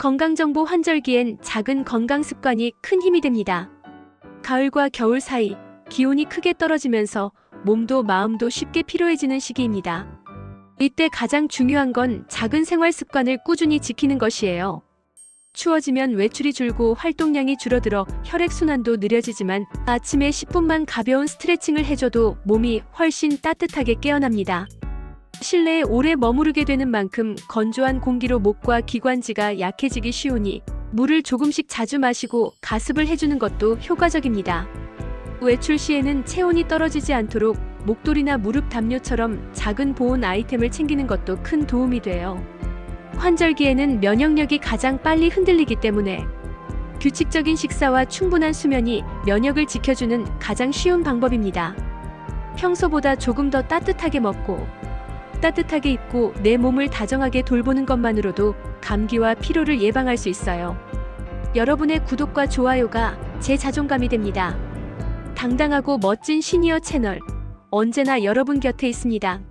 건강정보 환절기엔 작은 건강 습관이 큰 힘이 됩니다. 가을과 겨울 사이 기온이 크게 떨어지면서 몸도 마음도 쉽게 피로해지는 시기입니다. 이때 가장 중요한 건 작은 생활 습관을 꾸준히 지키는 것이에요. 추워지면 외출이 줄고 활동량이 줄어들어 혈액순환도 느려지지만 아침에 10분만 가벼운 스트레칭을 해줘도 몸이 훨씬 따뜻하게 깨어납니다. 실내에 오래 머무르게 되는 만큼 건조한 공기로 목과 기관지가 약해지기 쉬우니 물을 조금씩 자주 마시고 가습을 해주는 것도 효과적입니다. 외출 시에는 체온이 떨어지지 않도록 목도리나 무릎 담요처럼 작은 보온 아이템을 챙기는 것도 큰 도움이 돼요. 환절기에는 면역력이 가장 빨리 흔들리기 때문에 규칙적인 식사와 충분한 수면이 면역을 지켜주는 가장 쉬운 방법입니다. 평소보다 조금 더 따뜻하게 먹고 따뜻하게 입고 내 몸을 다정하게 돌보는 것만으로도 감기와 피로를 예방할 수 있어요. 여러분의 구독과 좋아요가 제 자존감이 됩니다. 당당하고 멋진 시니어 채널 언제나 여러분 곁에 있습니다.